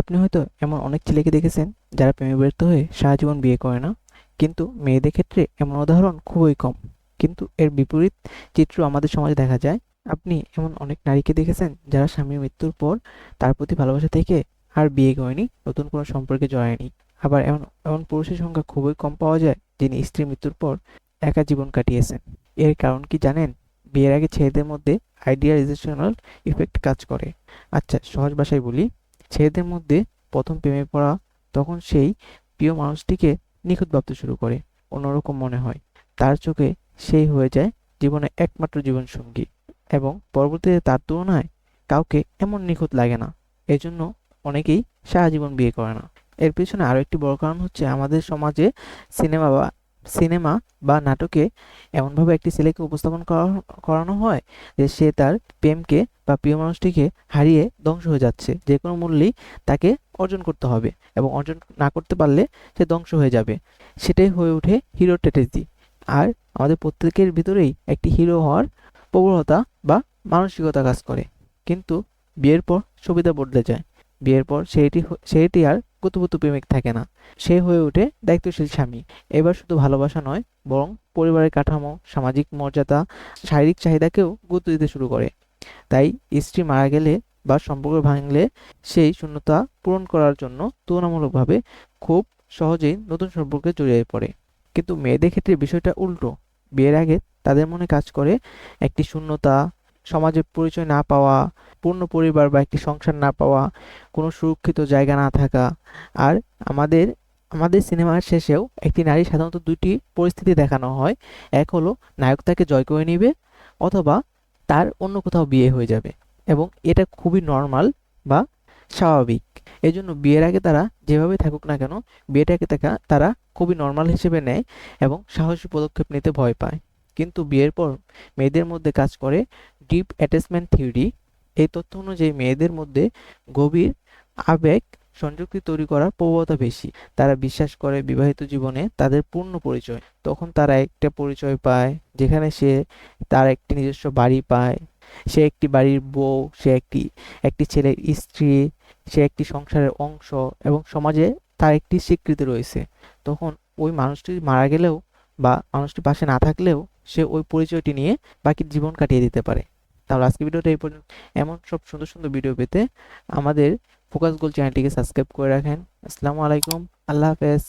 আপনি হয়তো এমন অনেক ছেলেকে দেখেছেন যারা প্রেমে ব্যর্থ হয়ে সারা জীবন বিয়ে করে না, কিন্তু মেয়েদের ক্ষেত্রে এমন উদাহরণ খুবই কম। কিন্তু এর বিপরীত চিত্র আমাদের সমাজে দেখা যায়। আপনি এমন অনেক নারীকে দেখেছেন যারা স্বামীর মৃত্যুর পর তার প্রতি ভালোবাসা থেকে আর বিয়ে করেনি, নতুন কোনো সম্পর্কে জড়ায়নি। আবার এমন এমন পুরুষের সংখ্যা খুবই কম পাওয়া যায় যিনি স্ত্রীর মৃত্যুর পর একা জীবন কাটিয়েছেন। এর কারণ কি জানেন? বিয়ের আগে ছেলেদের মধ্যে আইডিয়ালাইজেশনাল ইফেক্ট কাজ করে। আচ্ছা সহজ ভাষায় বলি ছেলেদের মধ্যে প্রথম প্রেমে পড়া তখন সেই প্রিয় মানুষটিকে নিখুঁত ভাবতে শুরু করে, অন্যরকম মনে হয়। তার চোখে সেই হয়ে যায় জীবনে একমাত্র জীবনসঙ্গী এবং পরবর্তীতে তার তুলনায় কাউকে এমন নিখুঁত লাগে না। এজন্য অনেকেই সারা জীবন বিয়ে করে না। এর পেছনে আরও একটি বড় কারণ হচ্ছে আমাদের সমাজে সিনেমা বা সিনেমা বা নাটকে এমনভাবে একটি ছেলেকে উপস্থাপন করা করানো হয় যে সে তার প্রেমকে বা প্রিয় মানুষটিকে হারিয়ে ধ্বংস হয়ে যাচ্ছে। যে কোনো মূল্যেই তাকে অর্জন করতে হবে এবং অর্জন না করতে পারলে সে ধ্বংস হয়ে যাবে। সেটাই হয়ে ওঠে হিরো স্ট্র্যাটেজি আর আমাদের প্রত্যেকের ভিতরেই একটি হিরো হওয়ার প্রবণতা বা মানসিকতা কাজ করে। কিন্তু বিয়ের পর সুবিধা বদলে যায়। বিয়ের পর সেইটি সেইটি আর কুতুপুতু প্রেমিক থাকে না। সে হয়ে ওঠে দায়িত্বশীল স্বামী। এবার শুধু ভালোবাসা নয়, বরং পরিবারের কাঠামো, সামাজিক মর্যাদা, শারীরিক চাহিদাকেও গুরুত্ব দিতে শুরু করে। তাই স্ত্রী মারা গেলে বা সম্পর্ক ভাঙলে সেই শূন্যতা পূরণ করার জন্য তুলনামূলকভাবে খুব সহজেই নতুন সম্পর্কে জড়িয়ে পড়ে। কিন্তু মেয়েদের ক্ষেত্রে বিষয়টা উল্টো। বিয়ের আগে তাদের মনে কাজ করে একটি শূন্যতা সমাজে পরিচয় না পাওয়া, পূর্ণ পরিবার বা একটি সংসার না পাওয়া, কোনো সুরক্ষিত জায়গা না থাকা। আর আমাদের আমাদের সিনেমার শেষেও একটি নারী সাধারণত দুটি পরিস্থিতি দেখানো হয়। এক হলো, নায়ক তাকে জয় করে নেবে অথবা তার অন্য কোথাও বিয়ে হয়ে যাবে এবং এটা খুবই নর্মাল বা স্বাভাবিক। এজন্য বিয়ের আগে তারা যেভাবে থাকুক না কেন, বিয়েটাকে তারা খুবই নর্মাল হিসেবে নেয় এবং সাহসী পদক্ষেপ নিতে ভয় পায়। কিন্তু বিয়ের পর মেয়েদের মধ্যে কাজ করে ডিপ অ্যাটাচমেন্ট থিওরি এই তথ্য অনুযায়ী মেয়েদের মধ্যে গভীর আবেগ সংযুক্তি তৈরি করার প্রবণতা বেশি। তারা বিশ্বাস করে বিবাহিত জীবনে তাদের পূর্ণ পরিচয়। তখন তারা একটা পরিচয় পায় যেখানে সে তার একটি নিজস্ব বাড়ি পায়। সে একটি বাড়ির বউ, সে একটি একটি ছেলের স্ত্রী, সে একটি সংসারের অংশ এবং সমাজে তার একটি স্বীকৃতি রয়েছে। তখন ওই মানুষটি মারা গেলেও বা মানুষটি পাশে না থাকলেও সে ওই পরিচয়টি নিয়ে বাকি জীবন কাটিয়ে দিতে পারে। তাহলে আজকে ভিডিওটা এই পর্যন্ত। এমন সব সুন্দর সুন্দর ভিডিও পেতে আমাদের ফোকাস গোল চ্যানেলটিকে সাবস্ক্রাইব করে রাখেন। আসসালামু আলাইকুম। আল্লাহ হাফেজ।